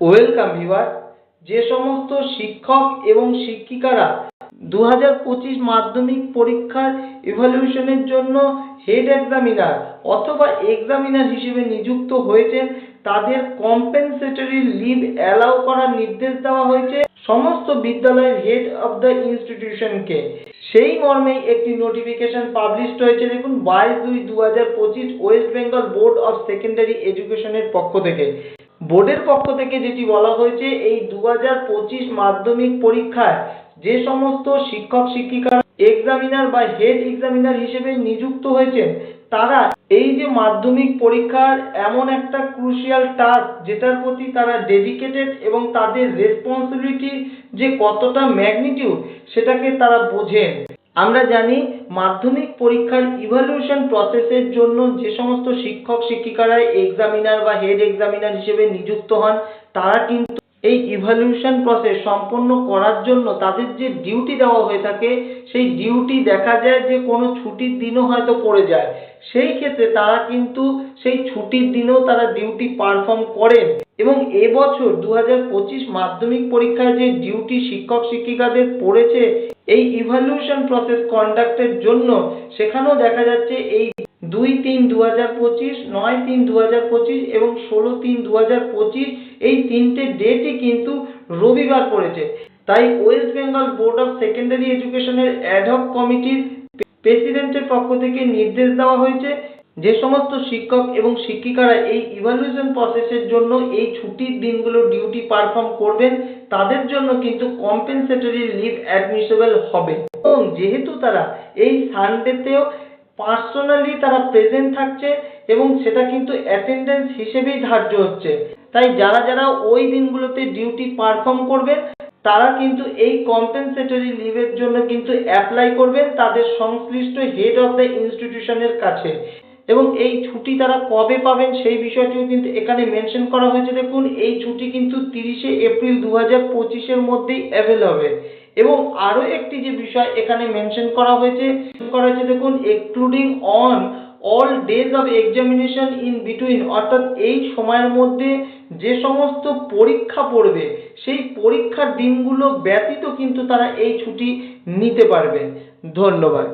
Welcome viewer. যে সমস্ত শিক্ষক এবং শিক্ষিকারা দু হাজার পঁচিশ মাধ্যমিক পরীক্ষার ইভ্যালুয়েশনের জন্য হেড এক্সামিনার অথবা এক্সামিনার হিসেবে নিযুক্ত হয়েছেন, তাদের কম্পেনসেটরি লিভ অ্যালাউ করার নির্দেশ দেওয়া হয়েছে সমস্ত বিদ্যালয়ের হেড অফ দ্য ইনস্টিটিউশনকে সেই মর্মেই একটি নোটিফিকেশন পাবলিশড হয়েছে, দেখুন, বাইশ দুই দু হাজার পঁচিশ west Bengal board of secondary এডুকেশনের পক্ষ থেকে। বোর্ডের পক্ষ থেকে যেটি বলা হয়েছে, এই দু হাজার পঁচিশ মাধ্যমিক পরীক্ষায় যে সমস্ত শিক্ষক শিক্ষিকারা এক্সামিনার বা হেড এক্সামিনার হিসেবে নিযুক্ত হয়েছেন, তারা এই যে মাধ্যমিক পরীক্ষার এমন একটা ক্রুশিয়াল টাস্ক যেটার প্রতি তারা ডেডিকেটেড এবং তাদের রেসপন্সিবিলিটি যে কতটা ম্যাগনিটিউড সেটাকে তারা বোঝেন। আমরা জানি মাধ্যমিক পরীক্ষার ইভ্যালুয়েশন প্রসেসের জন্য যে সমস্ত শিক্ষক শিক্ষিকারা এক্সামিনার বা হেড এক্সামিনার হিসেবে নিযুক্ত হন, তারা কিন্তু এই ইভ্যালুয়েশন প্রসেস সম্পন্ন করার জন্য তাদের যে ডিউটি দেওয়া হয়ে থাকে, সেই ডিউটি দেখা যায় যে কোনো ছুটির দিনও হয়তো পড়ে যায়। সেই ক্ষেত্রে তারা কিন্তু সেই ছুটির দিনেও তারা ডিউটি পারফর্ম করেন। এবং এবছর দু হাজার পঁচিশ মাধ্যমিক পরীক্ষায় যে ডিউটি শিক্ষক শিক্ষিকাদের পড়েছে এই ইভ্যালুয়েশন প্রসেস কন্ডাক্টের জন্য সেখানেও দেখা যাচ্ছে এই দুই তিন দু হাজার পঁচিশ, নয় তিন দু হাজার পঁচিশ এবং ষোলো তিন দু হাজার পঁচিশ এই তিনটে ডেটই কিন্তু রবিবার পড়েছে। তাই west Bengal board of secondary এডুকেশনের অ্যাডহক কমিটির প্রেসিডেন্টের পক্ষ থেকে নির্দেশ দেওয়া হয়েছে যে সমস্ত শিক্ষক এবং শিক্ষিকারা এই ইভ্যালুয়েশন প্রসেসের জন্য এই ছুটির দিনগুলো ডিউটি পারফর্ম করবেন, তাদের জন্য কিন্তু কম্পেনসেটরি লিভ অ্যাডমিসেবল হবে। এবং যেহেতু তারা এই সানডেতেও পার্সোনালি তারা প্রেজেন্ট থাকছে এবং সেটা কিন্তু অ্যাটেন্ডেন্স হিসেবেই ধার্য হচ্ছে। তাই যারা যারা ওই দিনগুলোতে ডিউটি পারফর্ম করবেন, তারা কিন্তু এই কম্পেনসেটরি লিভের জন্য কিন্তু অ্যাপ্লাই করবেন তাদের সংশ্লিষ্ট হেড অফ দ্য ইনস্টিটিউশনের কাছে। এবং এই ছুটি তারা কবে পাবেন সেই বিষয়টিও কিন্তু এখানে মেনশন করা হয়েছে। দেখুন, এই ছুটি কিন্তু তিরিশে এপ্রিল দু হাজার পঁচিশের মধ্যেই অ্যাভেল হবে। এবং আরও একটি যে বিষয় এখানে মেনশন করা হয়েছে করা হয়েছে, দেখুন excluding on all days of examination in between অর্থাৎ এই সময়ের মধ্যে যে সমস্ত পরীক্ষা পড়বে, সেই পরীক্ষার দিনগুলো ব্যতীত কিন্তু তারা এই ছুটি নিতে পারবে। ধন্যবাদ।